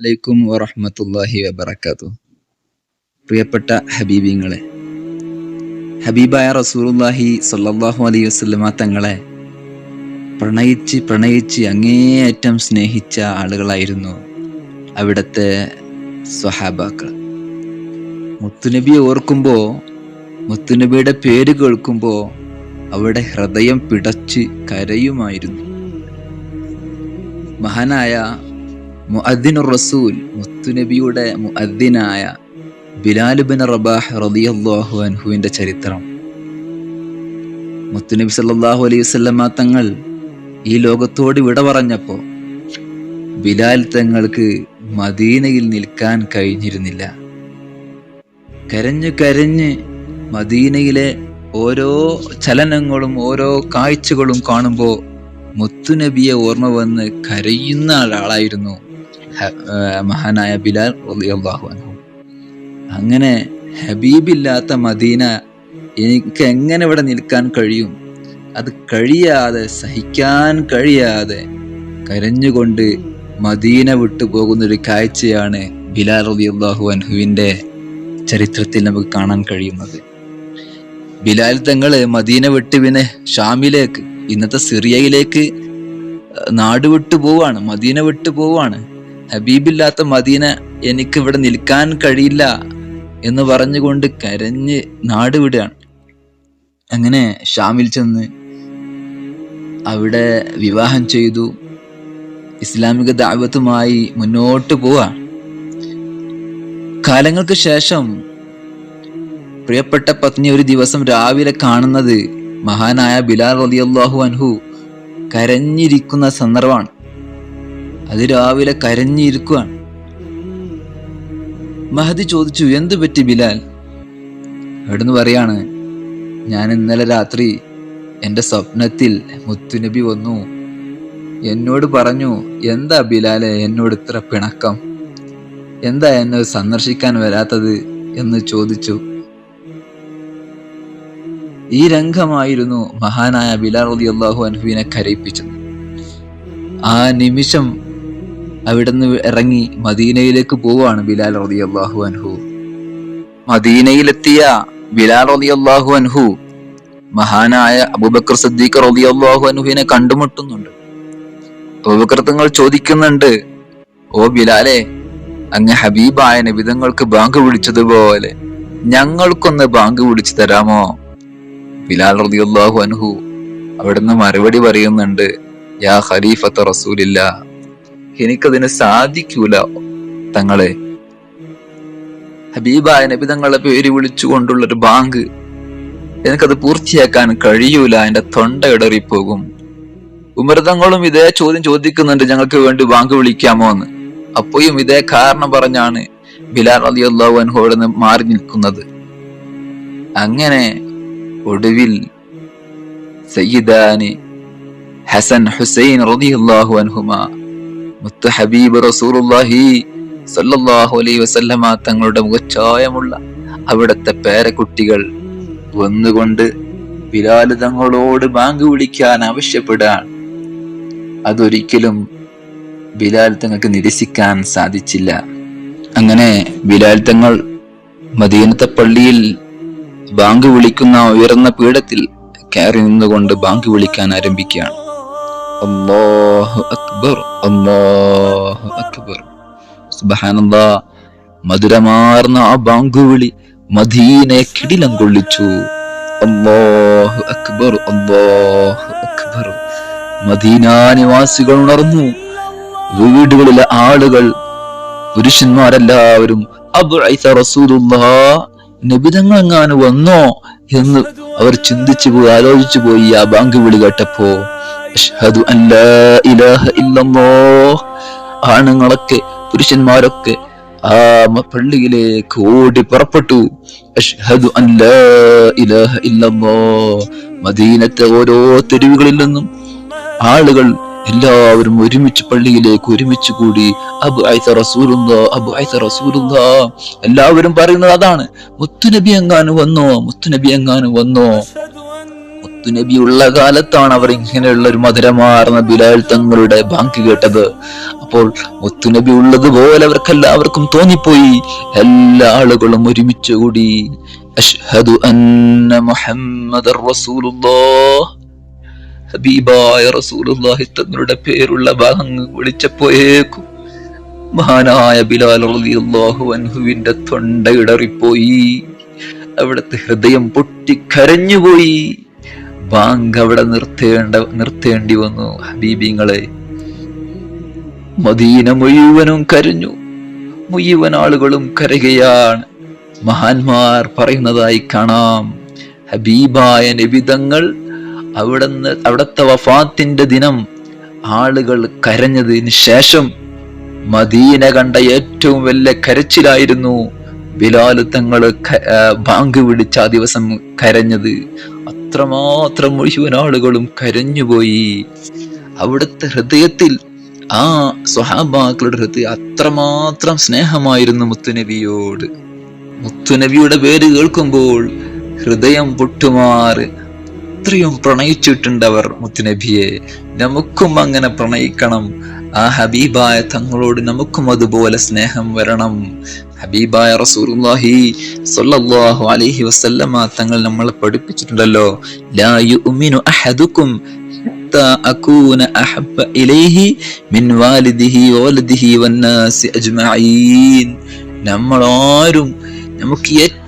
അലൈക്കും വറഹമത്തല്ലാഹി വബറകാതുഹു. പ്രിയപ്പെട്ട ഹബീബിങ്ങളെ ഹബീബായ റസൂലുള്ളാഹി സ്വല്ലല്ലാഹു അലൈഹി വസല്ലമ തങ്ങളെ പ്രണയിച്ച് പ്രണയിച്ച് അങ്ങേയറ്റം സ്നേഹിച്ച ആളുകളായിരുന്നു അവിടുത്തെ സ്വഹാബാക്കൾ. മുത്തുനബിയെ ഓർക്കുമ്പോൾ മുത്തുനബിയുടെ പേര് കേൾക്കുമ്പോൾ അവിടെ ഹൃദയം പിടച്ച് കരയുമായിരുന്നു. മഹാനായ മുഅദ്ദിനുർ റസൂൽ മുത്തുനബിയുടെ മുഅദ്ദിനായ ബിലാൽ ബിൻ റബാഹ് റളിയല്ലാഹു അൻഹുവിന്റെ ചരിത്രം. മുത്തുനബി സല്ലല്ലാഹു അലൈഹി വസല്ലമ തങ്ങൾ ഈ ലോകത്തോട് വിട പറഞ്ഞപ്പോൾ ബിലാൽ തങ്ങൾക്ക് മദീനയിൽ നിൽക്കാൻ കഴിഞ്ഞിരുന്നില്ല. കരഞ്ഞു കരഞ്ഞ് മദീനയിലെ ഓരോ ചലനങ്ങളും ഓരോ കാഴ്ചകളും കാണുമ്പോൾ മുത്തുനബിയെ ഓർമ്മ വന്ന് കരയുന്ന ഒരാളായിരുന്നു ഹ- ആ, മഹാനായ ബിലാൽ റളിയല്ലാഹു അൻഹു. അങ്ങനെ ഹബീബില്ലാത്ത മദീന എനിക്ക് എങ്ങനെ ഇവിടെ നിൽക്കാൻ കഴിയും? അത് കഴിയാതെ സഹിക്കാൻ കഴിയാതെ കരഞ്ഞുകൊണ്ട് മദീന വിട്ടു പോകുന്ന ഒരു കാഴ്ചയാണ് ബിലാൽ റളിയല്ലാഹു അൻഹുവിന്റെ ചരിത്രത്തിൽ നമുക്ക് കാണാൻ കഴിയുന്നത്. ബിലാൽ തങ്ങൾ മദീന വിട്ട് പിന്നെ ഷാമിലേക്ക് ഇന്നത്തെ സിറിയയിലേക്ക് നാട് വിട്ടു പോവാണ് മദീന വിട്ടു പോവാണ്. ഹബീബില്ലാത്ത മദീന എനിക്ക് ഇവിടെ നിൽക്കാൻ കഴിയില്ല എന്ന് പറഞ്ഞുകൊണ്ട് കരഞ്ഞ് നാട് വിടുകയാണ്. അങ്ങനെ ഷാമിൽ ചെന്ന് അവിടെ വിവാഹം ചെയ്തു. ഇസ്ലാമിക ദാവത്തുമായി മുന്നോട്ട് പോവാ കാലങ്ങൾക്ക് ശേഷം പ്രിയപ്പെട്ട പത്നി ഒരു ദിവസം രാവിലെ കാണുന്നത് മഹാനായ ബിലാൽ റളിയല്ലാഹു അൻഹു കരഞ്ഞിരിക്കുന്ന സന്ദർഭമാണ്. അത് രാവിലെ കരഞ്ഞിരിക്കുകയാണ് മഹദി ചോദിച്ചു എന്തു പറ്റി ബിലാൽ? അവിടുന്ന് പറയാണ് ഞാൻ ഇന്നലെ രാത്രി എന്റെ സ്വപ്നത്തിൽ മുത്തുനബി വന്നു. എന്നോട് പറഞ്ഞു എന്താ ബിലാലെ എന്നോട് ഇത്ര പിണക്കം? എന്താ എന്നെ സന്ദർശിക്കാൻ വരാത്തത്? എന്ന് ചോദിച്ചു. ഈ രംഗമായിരുന്നു മഹാനായ ബിലാൽ അള്ളാഹു അൻഹുവിനെ കരയിപ്പിച്ചത്. ആ നിമിഷം അവിടുന്ന് ഇറങ്ങി മദീനയിലേക്ക് പോവാണ് ബിലാൽ റതി അള്ളാഹു അൻഹു. മദീനയിലെത്തിയ ബിലാൽ റതി അള്ളാഹു അൻഹു മഹാനായ അബൂബക്കർ സിദ്ദീഖ് അള്ളാഹു അൻഹുവിനെ കണ്ടുമുട്ടുന്നുണ്ട്. അബൂബക്കർ തങ്ങൾ ചോദിക്കുന്നുണ്ട് ഓ ബിലാലെ അങ്ങ് ഹബീബായ നബിതങ്ങൾക്ക് ബാങ്ക് വിളിച്ചതുപോലെ ഞങ്ങൾക്കൊന്ന് ബാങ്ക് വിളിച്ചു തരാമോ? ബിലാൽ റളിയല്ലാഹു അൻഹു അവിടുന്ന് മറുപടി പറയുന്നുണ്ട് യാ ഖലീഫത്ത് റസൂലില്ല എനിക്കതിന് സാധിക്കൂല. തങ്ങളെ. ഹബീബായ നബി തങ്ങളെ പേര് വിളിച്ചുകൊണ്ടുള്ള ഒരു ബാങ്ക്. എനിക്കത് പൂർത്തിയാക്കാൻ കഴിയൂല. എന്റെ തൊണ്ട ഇടറിപ്പോകും ഉമൃതങ്ങളും ഇതേ ചോദ്യം ചോദിക്കുന്നുണ്ട്. ഞങ്ങൾക്ക് വേണ്ടി ബാങ്ക് വിളിക്കാമോ എന്ന്. അപ്പോഴും ഇതേ കാരണം പറഞ്ഞാണ് ബിലാൽ അലി അൻഹു അവിടെ നിന്ന് മാറി നിൽക്കുന്നത്. അങ്ങനെ ഒടുവിൽ സയ്യിദാനി ഹസൻ ഹുസൈൻ റളിയല്ലാഹു അൻഹുമ ഹബീബ് റസൂലുള്ളാഹി സല്ലല്ലാഹു അലൈഹി വസല്ലമ തങ്ങളുടെ മുഖച്ഛായമുള്ള അവിടുത്തെ പേരക്കുട്ടികൾ വന്നുകൊണ്ട് ബിലാൽ തങ്ങളോട് ബാങ്ക് വിളിക്കാൻ ആവശ്യപ്പെടാൻ. അതൊരിക്കലും ബിലാൽ തങ്ങൾക്ക് നിരസിക്കാൻ സാധിച്ചില്ല. അങ്ങനെ ബിലാൽ തങ്ങൾ മദീനത്തെ പള്ളിയിൽ ബാങ്ക് വിളിക്കുന്ന ഉയർന്ന പീഠത്തിൽ കയറി നിന്നുകൊണ്ട് ബാങ്ക് വിളിക്കാൻ ആരംഭിക്കുകയാണ്. അല്ലാഹു അക്ബർ അല്ലാഹു അക്ബർ സുബ്ഹാനല്ലാ മധുരമാർന്ന ആ ബാങ്കുവിളി മദീനെ കിടിലം കൊള്ളിച്ചു അല്ലാഹു അക്ബർ അല്ലാഹു അക്ബർ. മദീന നിവാസികൾ ഉണർന്നു. വീടുകളിലെ ആളുകൾ പുരുഷന്മാരെല്ലാവരും അബ്ഉഇസ റസൂലുള്ള നബിതങ്ങൾ എങ്ങാനും വന്നോ? എന്ന് അവർ ചിന്തിച്ചു പോയി ആലോചിച്ചു പോയി ആ ബാങ്ക് വിളി കേട്ടപ്പോ ആണുങ്ങളൊക്കെ പുരുഷന്മാരൊക്കെ ആ പള്ളിയിലേക്ക് ഓടി പുറപ്പെട്ടു. അഷ്ഹദു അൻ ലാ ഇല്ലല്ലാഹ്. മദീനത്തെ ഓരോ തെരുവുകളിൽ നിന്നും ആളുകൾ എല്ലാവരും ഒരുമിച്ച് പള്ളിയിലേക്ക് ഒരുമിച്ച് കൂടി അബു ഐസ റസൂലുള്ളാ അബു ഐസ റസൂലുള്ളാ. എല്ലാവരും പറയുന്നത് അതാണ് മുത്തുനബി എങ്ങാനും വന്നോ മുത്തുനബി എങ്ങാനും വന്നോ. മുത്തുനബി ഉള്ള കാലത്താണ് അവർ ഇങ്ങനെയുള്ള ഒരു മധുരമാർന്ന ബിലാൽ തങ്ങളുടെ ബാങ്ക് കേട്ടത്. അപ്പോൾ മുത്തുനബി ഉള്ളതുപോലെ അവർക്കെല്ലാവർക്കും തോന്നിപ്പോയി എല്ലാ ആളുകളും ഒരുമിച്ച് കൂടി അഷ്ഹദു അന്ന മുഹമ്മദ് റസൂലുള്ളാഹ് ഹബീബായ റസൂലുള്ളാഹി തങ്ങളുടെ പേരുള്ള ഭാഗങ്ങൾ വിളിച്ചപ്പോയേക്കും മഹാനായ ബിലാൽ റളിയല്ലാഹു അൻഹുവിന്റെ തൊണ്ടയിടറിപ്പോയി അവിടുത്തെ ഹൃദയം പൊട്ടി കരഞ്ഞുപോയി ബാങ്ക് അവിടെ നിർത്തേണ്ട നിർത്തേണ്ടി വന്നു. ഹബീബിങ്ങളെ മദീന മുഴുവനും കരഞ്ഞു. മുഴുവൻ ആളുകളും കരകയാണ് മഹാന്മാർ പറയുന്നതായി കാണാം. ഹബീബായ നിബിതങ്ങൾ അവിടുന്ന് അവിടത്തെ വഫാത്തിന്റെ ദിനം ആളുകൾ കരഞ്ഞതിന് ശേഷം മദീന കണ്ട ഏറ്റവും വലിയ കരച്ചിലായിരുന്നു ബിലാൽ തങ്ങൾ ബാങ്ക് വിളിച്ച ആ ദിവസം കരഞ്ഞത്. അത്രമാത്രം മുഴുവൻ ആളുകളും കരഞ്ഞുപോയി. അവിടുത്തെ ഹൃദയത്തിൽ ആ സ്വഹാബാക്കളുടെ ഹൃദയം അത്രമാത്രം സ്നേഹമായിരുന്നു മുത്തുനബിയോട്. മുത്തുനബിയുടെ പേര് കേൾക്കുമ്പോൾ ഹൃദയം പൊട്ടുമാറ്. അത്രയും പ്രണയിച്ചിട്ടുണ്ടവർ മുത്തുനബിയെ. നമുക്കും അങ്ങനെ പ്രണയിക്കണം. ആ ഹബീബായ തങ്ങളോട് നമുക്കും അതുപോലെ സ്നേഹം വരണം. ഹബീബായ റസൂലുള്ളാഹി സ്വല്ലല്ലാഹു അലൈഹി വസല്ലമ തങ്ങൾ നമ്മളെ പഠിപ്പിച്ചിട്ടുണ്ടല്ലോ. ലാ അഹദുക്കും അകൂന അഹബ്ബ ഇലൈഹി മിൻ വാലിദിഹി വന്നാസി അജ്മഈൻ. നമ്മളാരും നമുക്ക് ഏറ്റവും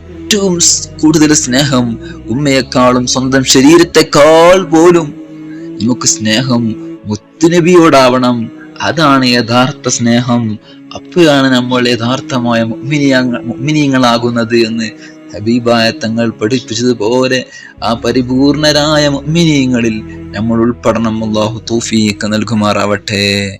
കൂടുതൽ സ്നേഹം ഉമ്മയെക്കാളും സ്വന്തം ശരീരത്തെക്കാൾ പോലും നമുക്ക് സ്നേഹം മുത്തുനബിയോടാവണം. അതാണ് യഥാർത്ഥ സ്നേഹം. അപ്പോഴാണ് നമ്മൾ യഥാർത്ഥമായ മുഗ്മിനിയങ്ങളാകുന്നത് എന്ന് ഹബീബായ തങ്ങൾ പഠിപ്പിച്ചതുപോലെ ആ പരിപൂർണരായ മുഗ്മിനീയങ്ങളിൽ നമ്മൾ ഉൾപ്പെടണം. അള്ളാഹു തൗഫീഖ് നൽകുമാറാവട്ടെ.